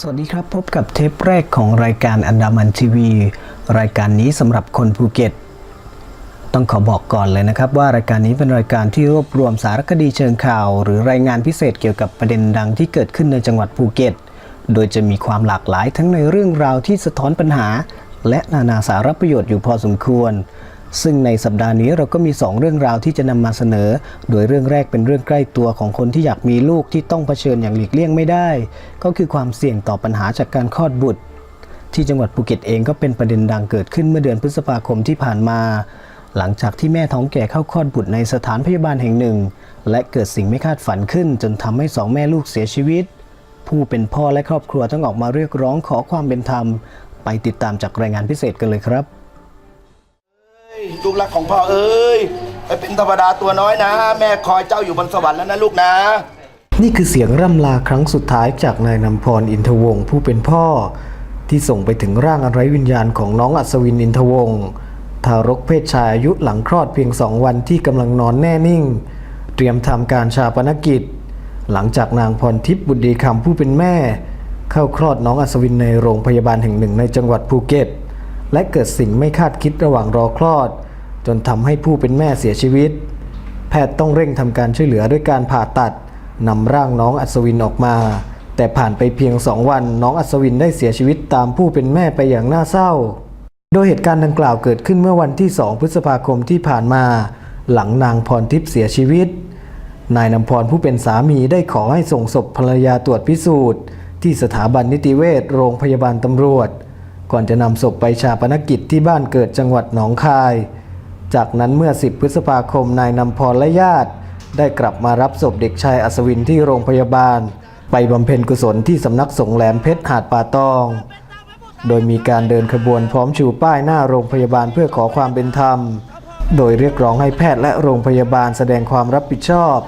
สวัสดีครับ พบกับเทปแรกของรายการอันดามันทีวี รายการนี้สำหรับคนภูเก็ต ต้องขอบอกก่อนเลยนะครับ ว่ารายการนี้เป็นรายการที่รวบรวมสารคดีเชิงข่าว หรือรายงานพิเศษเกี่ยวกับประเด็นดังที่เกิดขึ้นในจังหวัดภูเก็ต โดยจะมีความหลากหลายทั้งในเรื่องราวที่สะท้อนปัญหา และนานาสาระประโยชน์อยู่พอสมควร ซึ่งในสัปดาห์นี้เราก็มี 2 เรื่องราวที่จะนำมาเสนอ โดยเรื่องแรกเป็นเรื่องใกล้ตัวของคนที่อยากมีลูกที่ต้องเผชิญอย่างหลีกเลี่ยงไม่ได้ ก็คือความเสี่ยงต่อปัญหาจากการคลอดบุตร ที่จังหวัดภูเก็ตเองก็เป็นประเด็นดังเกิดขึ้นเมื่อเดือนพฤษภาคมที่ผ่านมา หลังจากที่แม่ท้องแก่เข้าคลอดบุตรในสถานพยาบาลแห่งหนึ่ง และเกิดสิ่งไม่คาดฝันขึ้น จนทำให้สองแม่ลูกเสียชีวิต ผู้เป็นพ่อและครอบครัวต้องออกมาเรียกร้องขอความเป็นธรรม ไปติดตามจากรายงานพิเศษกันเลยครับ ลูกรักของพ่อเอ้ยไปเป็นธรรมดาตัวน้อยนะ แม่คอยเจ้าอยู่บนสวรรค์แล้วนะลูกนะ นี่คือเสียงร่ำลาครั้งสุดท้ายจากนายนำพรอินทวงศ์ผู้เป็นพ่อ ที่ส่งไปถึงร่างอันไร้วิญญาณของน้องอัศวินอินทวงศ์ทารกเพศชายอายุหลังคลอดเพียงสองวันที่กำลังนอนแน่นิ่ง เตรียมทำการชาปนกิจ หลังจากนางพรทิพย์บุตรดีคำผู้เป็นแม่ เข้าคลอดน้องอัศวินในโรงพยาบาลแห่งหนึ่งในจังหวัดภูเก็ต และเกิดสิ่งไม่คาดคิดระหว่างรอคลอด จนทำให้ผู้เป็นแม่เสียชีวิต แพทย์ต้องเร่งทำการช่วยเหลือด้วยการผ่าตัดนำร่างน้องอัศวินออกมา แต่ผ่านไปเพียงสองวันน้องอัศวินได้เสียชีวิตตามผู้เป็นแม่ไปอย่างน่าเศร้า โดยเหตุการณ์ดังกล่าวเกิดขึ้นเมื่อวันที่ 2 พฤษภาคมที่ผ่านมา หลังนางพรทิพย์เสียชีวิต นายนำพรผู้เป็นสามีได้ขอให้ส่งศพภรรยาตรวจพิสูจน์ ที่สถาบันนิติเวชโรงพยาบาลตำรวจ ก่อนจะนำศพไปชาปนกิจที่บ้านเกิดจังหวัดหนองคาย จากนั้นเมื่อ 10 พฤษภาคมนายนำพรและญาติ ได้กลับมารับศพเด็กชายอัศวินที่โรงพยาบาล ไปบำเพ็ญกุศลที่สำนักสงฆ์แหลมเพชรหาดป่าตอง โดยมีการเดินขบวนพร้อมชูป้ายหน้าโรงพยาบาลเพื่อขอความเป็นธรรม โดยเรียกร้องให้แพทย์และโรงพยาบาลแสดงความรับผิดชอบ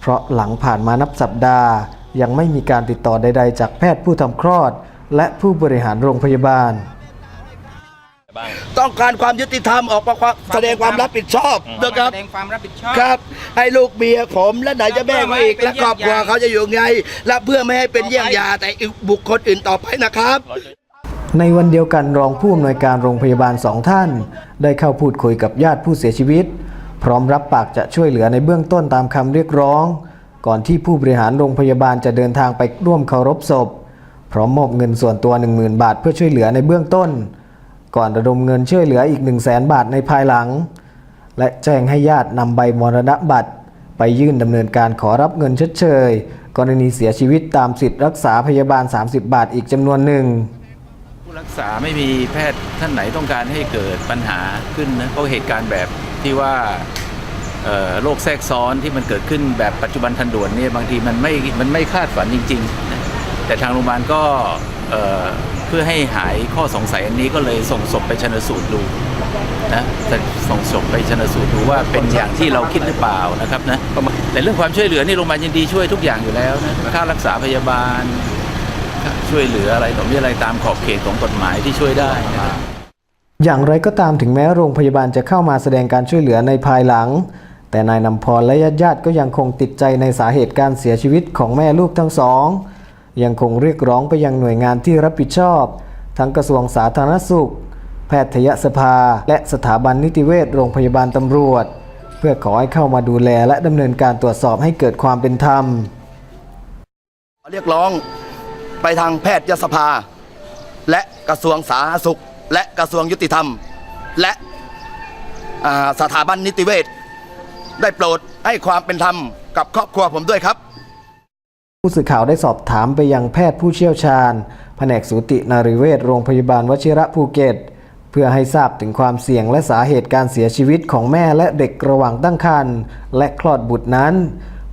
เพราะหลังผ่านมานับสัปดาห์ ยังไม่มีการติดต่อใด ๆ จากแพทย์ผู้ทำคลอด และผู้บริหารโรงพยาบาล ต้องการความยุติธรรมออกมาความแสดงความรับผิดชอบนะครับแสดงความรับผิดชอบครับ ให้ลูกเมียผมและไหนจะแม่มาอีกและครอบครัวเขาจะอยู่ไง และเพื่อไม่ให้เป็นเยี่ยงยาแต่อีกบุคคลอื่นต่อไปนะครับในวันเดียวกันรองผู้อำนวยการโรงพยาบาลสองท่าน ได้เข้าพูดคุยกับญาติผู้เสียชีวิต พร้อมรับปากจะช่วยเหลือในเบื้องต้นตามคำเรียกร้อง ก่อนที่ผู้บริหารโรงพยาบาลจะเดินทางไปร่วมเคารพศพ พร้อมมอบเงินส่วนตัว 10,000 บาทเพื่อช่วยเหลือในเบื้องต้น ก่อนระดมเงินช่วยเหลืออีก 1 0 0 0 0แบาทในภายหลัง และแจ้งให้ญาตินำใบมรณบัตร ไปยื่นดำเนินการขอรับเงินชดเชย กรณีเสียชีวิตตามสิทธิรักษาพยาบาล 30 บาทอีกจำนวนหนึ่งผู้รักษาไม่มีแพทย์ท่านไหนต้องการให้เกิดปัญหาขึ้นนะเพราะเหตุการณ์แบบที่ว่าโรคแทรกซ้อนที่มันเกิดขึ้นแบบปัจจุบันทันด่วนเนี่ยบางทีมันไม่มันไม่คาดฝันจริงๆนะ แต่ทางโรงพยาบาลก็เพื่อให้หายข้อสงสัยอันนี้ก็เลยส่งศพไปชนสูตรดูนะแต่ส่งศพไปชนสูตรดูว่าเป็นอย่างที่เราคิดหรือเปล่านะครับนะแต่เรื่องความช่วยเหลือนี่โรงพยาบาลยินดีช่วยทุกอย่างอยู่แล้วนะค่ารักษาพยาบาล ช่วยเหลืออะไรต่อมีอะไรตามขอบเขตของกฎหมายที่ช่วยได้นะครับอย่างไรก็ตามถึงแม้โรงพยาบาลจะเข้ามาแสดงการช่วยเหลือในภายหลัง แต่นายนำพรและญาติญาติก็ยังคงติดใจในสาเหตุการเสียชีวิตของแม่ลูกทั้งสอง ยังคงเรียกร้องไปยังหน่วยงานที่รับผิดชอบ ทั้งกระทรวงสาธารณสุข แพทยสภา และสถาบันนิติเวชโรงพยาบาลตำรวจ เพื่อขอให้เข้ามาดูแลและดำเนินการตรวจสอบให้เกิดความเป็นธรรม เรียกร้องไปทางแพทยสภา และกระทรวงสาธารณสุข และกระทรวงยุติธรรม และสถาบันนิติเวชได้โปรดให้ความเป็นธรรมกับครอบครัวผมด้วยครับ ผู้สื่อข่าวได้สอบถามไปยังแพทย์ผู้เชี่ยวชาญ แผนกสูตินารีเวชโรงพยาบาลวชิระภูเก็ต เพื่อให้ทราบถึงความเสี่ยงและสาเหตุการเสียชีวิตของแม่และเด็กระหว่างตั้งครรภ์และคลอดบุตรนั้น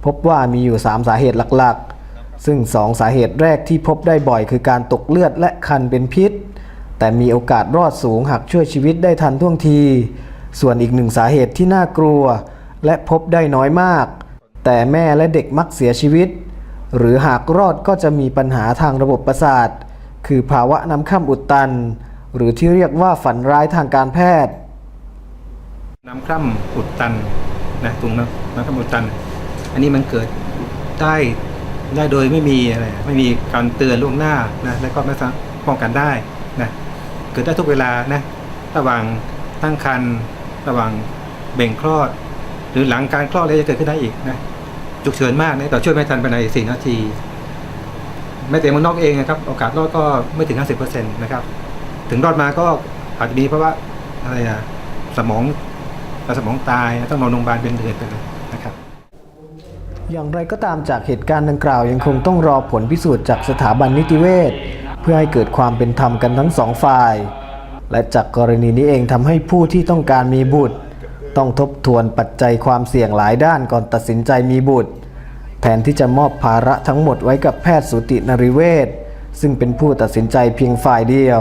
พบว่ามีอยู่ 3 สาเหตุหลักๆ ซึ่ง 2 สาเหตุแรกที่พบได้บ่อยคือการตกเลือดและคันเป็นพิษ แต่มีโอกาสรอดสูงหากช่วยชีวิตได้ทันท่วงที ส่วนอีกหนึ่งสาเหตุที่น่ากลัว และพบได้น้อยมาก แต่แม่และเด็กมักเสียชีวิต หรือหากรอดก็จะมีปัญหาทางระบบประสาท คือภาวะน้ำข้ามอุดตัน หรือที่เรียกว่าฝันร้ายทางการแพทย์ น้ำคร่ำอุดตันนะตรงน้ำน้ำคร่ำอุดตัน อันนี้มันเกิดได้ได้โดยไม่มีอะไรไม่มีการเตือนล่วงหน้านะและก็ไม่สามารถป้องกันได้นะเกิดได้ทุกเวลานะระหว่างตั้งครรภ์ระหว่างเบ่งคลอด หรือหลังการคลอดเลยจะเกิดขึ้นได้อีกนะ ฉุกเฉินมากนะแต่ช่วยไม่ทันภายใน4นาทีแม้แต่เมืองนอกเองนะครับโอกาสรอดก็ไม่ถึง 50%นะครับ ถึงรอดมาก็อาจจะมีเพราะว่าอะไรอะสมองสมองตายต้องนอนโรงพยาบาลเป็นเดือนไปเลยนะครับ อย่างไรก็ตามจากเหตุการณ์ดังกล่าวยังคงต้องรอผลพิสูจน์จากสถาบันนิติเวชเพื่อให้เกิดความเป็นธรรมกันทั้งสองฝ่าย และจากกรณีนี้เองทำให้ผู้ที่ต้องการมีบุตร ต้องทบทวนปัจจัยความเสี่ยงหลายด้านก่อนตัดสินใจมีบุตร แทนที่จะมอบภาระทั้งหมดไว้กับแพทย์สูตินรีเวชซึ่งเป็นผู้ตัดสินใจเพียงฝ่ายเดียว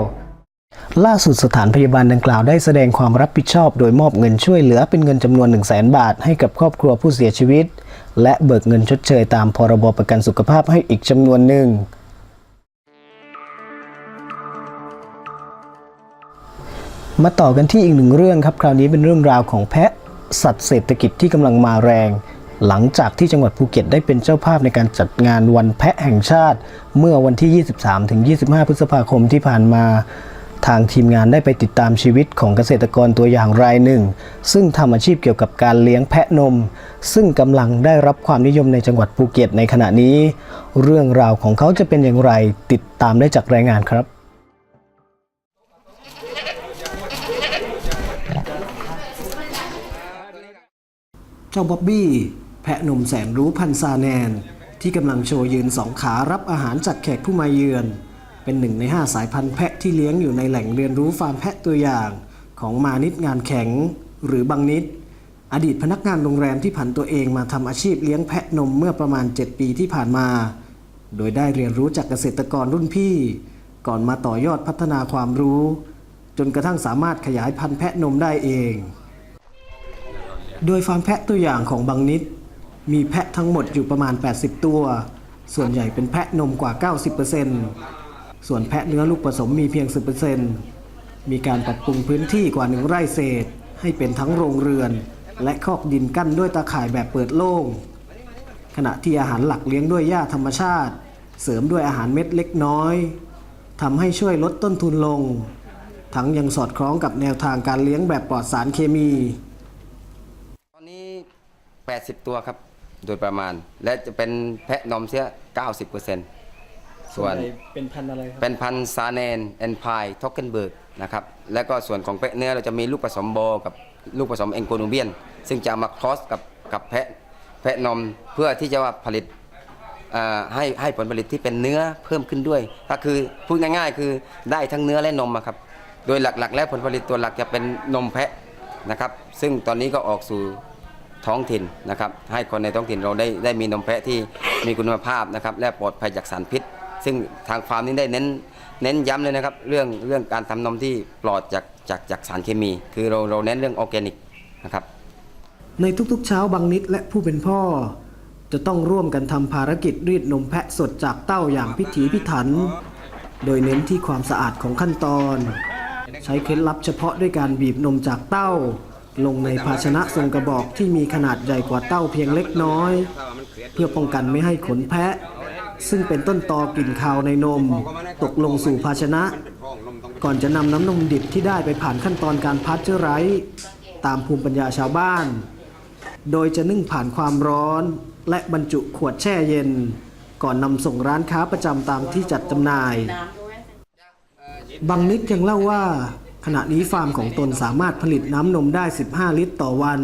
ล่าสุดสถานพยาบาลดังกล่าวได้แสดงความรับผิดชอบ โดยมอบเงินช่วยเหลือเป็นเงินจำนวน 1 0 0 0 0แบาทให้กับครอบครัวผู้เสียชีวิต และเบิกเงินชดเชยตามพรบประกันสุขภาพให้อีกจำนวนหนึ่งมาต่อกันที่อีกหนึ่งเรื่องครับ คราวนี้เป็นเรื่องราวของแพะสัตว์เศรษฐกิจที่กำลังมาแรง หลังจากที่จังหวัดภูเก็ตได้เป็นเจ้าภาพในการจัดงานวันแพะแห่งชาติ เมื่อวันที่ 23-25 พฤษภาคมที่ผ่านมาทางทีมงานได้ไปติดตามชีวิตของเกษตรกรตัวอย่างรายหนึ่ง ซึ่งทำอาชีพเกี่ยวกับการเลี้ยงแพะนม ซึ่งกำลังได้รับความนิยมในจังหวัดภูเก็ตในขณะนี้ เรื่องราวของเขาจะเป็นอย่างไรติดตามได้จากรายงานครับ เจ้าบ๊อบบี้ แพะนมแสนรู้พันซาแนน ที่กำลังโชว์ยืนสองขารับอาหารจากแขกผู้มาเยือน เป็นหนึ่งในห้าสายพันธุ์แพะที่เลี้ยงอยู่ในแหล่งเรียนรู้ฟาร์มแพะตัวอย่าง ของมานิดงานแข็ง หรือบางนิด อดีตพนักงานโรงแรมที่ผันตัวเองมาทำอาชีพเลี้ยงแพะนมเมื่อประมาณ 7 ปีที่ผ่านมา โดยได้เรียนรู้จากเกษตรกรรุ่นพี่ ก่อนมาต่อยอดพัฒนาความรู้ จนกระทั่งสามารถขยายพันธุ์แพะนมได้เอง โดยฟาร์มแพะตัวอย่างของบางนิด มีแพะทั้งหมดอยู่ประมาณ 80 ตัว ส่วนใหญ่เป็นแพะนมกว่า 90%ส่วนแพะเนื้อลูกผสมมีเพียง 10%มีการปรับปรุงพื้นที่กว่าหนึ่งไร่เศษ ให้เป็นทั้งโรงเรือน และคอกดินกั้นด้วยตาข่ายแบบเปิดโล่ง ขณะที่อาหารหลักเลี้ยงด้วยหญ้าธรรมชาติ เสริมด้วยอาหารเม็ดเล็กน้อยทำให้ช่วยลดต้นทุนลง ทั้งยังสอดคล้องกับแนวทางการเลี้ยงแบบปลอดสารเคมี ตอนนี้ 80 ตัวครับ โดยประมาณ และจะเป็นแพะนมเสีย 90%ส่วนเป็นพันอะไรครับ เป็นพันธุ์ซาแนนแอนพายท็อกเกนเบิร์กนะครับแล้วก็ส่วนของแพะเนื้อเราจะมีลูกผสมโบกับลูกผสมเองโกนูเบียน ซึ่งจะเอามาครอสกับกับแพะแพะนมเพื่อที่จะว่าผลิตเอ่อให้ให้ผลผลิตที่เป็นเนื้อเพิ่มขึ้นด้วย ก็คือพูดง่ายๆ คือได้ทั้งเนื้อและนมอะครับ โดยหลักๆ แล้วผลผลิตตัวหลักจะเป็นนมแพะนะครับ ซึ่งตอนนี้ก็ออกสู่ ท้องถิ่นนะครับให้คนในท้องถิ่นเราได้ได้มีนมแพะที่มีคุณภาพนะครับและปลอดภัยจากสารพิษ ซึ่งทางฟาร์มนี้ได้เน้นเน้นย้ำเลยนะครับเรื่องเรื่องการทำนมที่ปลอดจากจากจากสารเคมี คือเราเราเน้นเรื่องออร์แกนิกนะครับในทุกๆเช้าบางนิดและผู้เป็นพ่อ จะต้องร่วมกันทำภารกิจรีดนมแพะสดจากเต้าอย่างพิถีพิถัน โดยเน้นที่ความสะอาดของขั้นตอน ใช้เคล็ดลับเฉพาะด้วยการบีบนมจากเต้า ลงในภาชนะทรงกระบอกที่มีขนาดใหญ่กว่าเต้าเพียงเล็กน้อย เพื่อป้องกันไม่ให้ขนแพะ ซึ่งเป็นต้นตอกลิ่นคาวในนม ตกลงสู่ภาชนะ ก่อนจะนำน้ำนมดิบที่ได้ไปผ่านขั้นตอนการพัชเจอร์ไรส์ตามภูมิปัญญาชาวบ้าน โดยจะนึ่งผ่านความร้อน และบรรจุขวดแช่เย็น ก่อนนำส่งร้านค้าประจำตามที่จัดจำหน่าย บางนิดยังเล่าว่า ขณะนี้ฟาร์มของตนสามารถผลิตน้ำนมได้ 15 ลิตรต่อวัน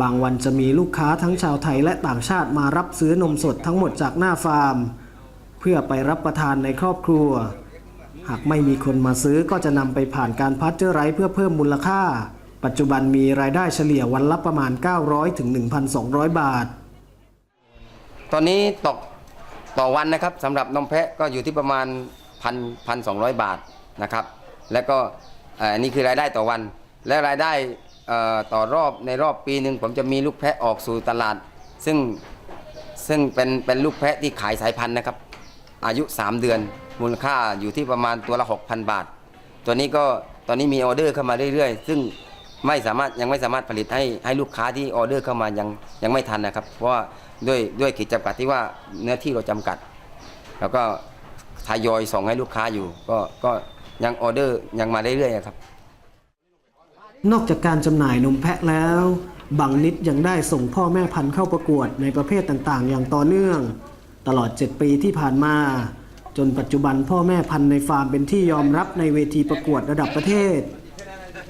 บางวันจะมีลูกค้าทั้งชาวไทยและต่างชาติมารับซื้อนมสดทั้งหมดจากหน้าฟาร์ม เพื่อไปรับประทานในครอบครัว หากไม่มีคนมาซื้อก็จะนำไปผ่านการพัชเจอร์ไรเพื่อเพิ่มมูลค่า ปัจจุบันมีรายได้เฉลี่ยวันละประมาณ 900ถึง1,200 บาท ตอนนี้ตกต่อวันนะครับสำหรับนมแพะก็อยู่ที่ประมาณพันพันสองบาทนะครับ แล้วก็ อันนี้คือรายได้ต่อวัน และรายได้ต่อรอบในรอบปีหนึ่งผมจะมีลูกแพะออกสู่ตลาด ซึ่งซึ่งเป็นเป็นลูกแพะที่ขายสายพันธุ์นะครับ อายุ 3 เดือน มูลค่าอยู่ที่ประมาณตัวละ 6,000 บาท ตัวนี้ก็ตอนนี้มีออเดอร์เข้ามาเรื่อยๆ ซึ่งไม่สามารถยังไม่สามารถผลิตให้ให้ลูกค้าที่ออเดอร์เข้ามายังยังไม่ทันนะครับ เพราะว่าด้วยด้วยขีดจำกัดที่ว่าเนื้อที่เราจำกัด แล้วก็ทยอยส่งให้ลูกค้าอยู่ก็ก็ ยังออเดอร์ยังมาเรื่อยๆครับ นอกจากการจำหน่ายนมแพะแล้ว บางนิดยังได้ส่งพ่อแม่พันธุ์เข้าประกวดในประเภทต่างๆ อย่างต่อเนื่อง ตลอด 7 ปีที่ผ่านมา จนปัจจุบันพ่อแม่พันธุ์ในฟาร์มเป็นที่ยอมรับในเวทีประกวดระดับประเทศ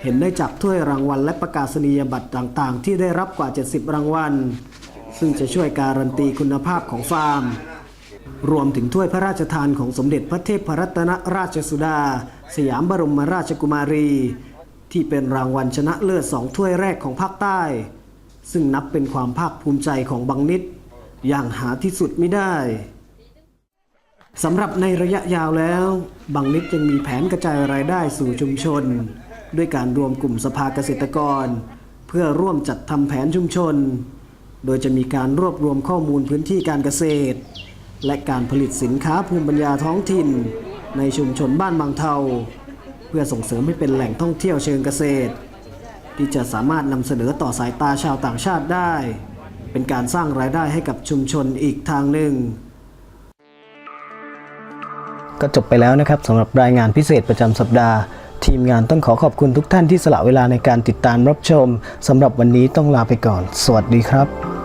เห็นได้จากถ้วยรางวัลและประกาศนียบัตรต่างๆ ที่ได้รับกว่า 70 รางวัล ซึ่งจะช่วยการันตีคุณภาพของฟาร์ม รวมถึงถ้วยพระราชทานของสมเด็จพระเทพรัตนราชสุดา สยามบรมราชกุมารี ที่เป็นรางวัลชนะเลิศสองถ้วยแรกของภาคใต้ ซึ่งนับเป็นความภาคภูมิใจของบังนิด อย่างหาที่สุดไม่ได้สำหรับในระยะยาวแล้วบังนิดยังมีแผนกระจายรายได้สู่ชุมชน ด้วยการรวมกลุ่มสภาเกษตรกร เพื่อร่วมจัดทำแผนชุมชน โดยจะมีการรวบรวมข้อมูลพื้นที่การเกษตร และการผลิตสินค้าภูมิปัญญาท้องถิ่น ในชุมชนบ้านบางเทา เพื่อส่งเสริมให้เป็นแหล่งท่องเที่ยวเชิงเกษตร ที่จะสามารถนำเสนอต่อสายตาชาวต่างชาติได้ เป็นการสร้างรายได้ให้กับชุมชนอีกทางหนึ่ง ก็จบไปแล้วนะครับสำหรับรายงานพิเศษประจำสัปดาห์ ทีมงานต้องขอขอบคุณทุกท่านที่สละเวลาในการติดตามรับชมสำหรับวันนี้ต้องลาไปก่อน สวัสดีครับ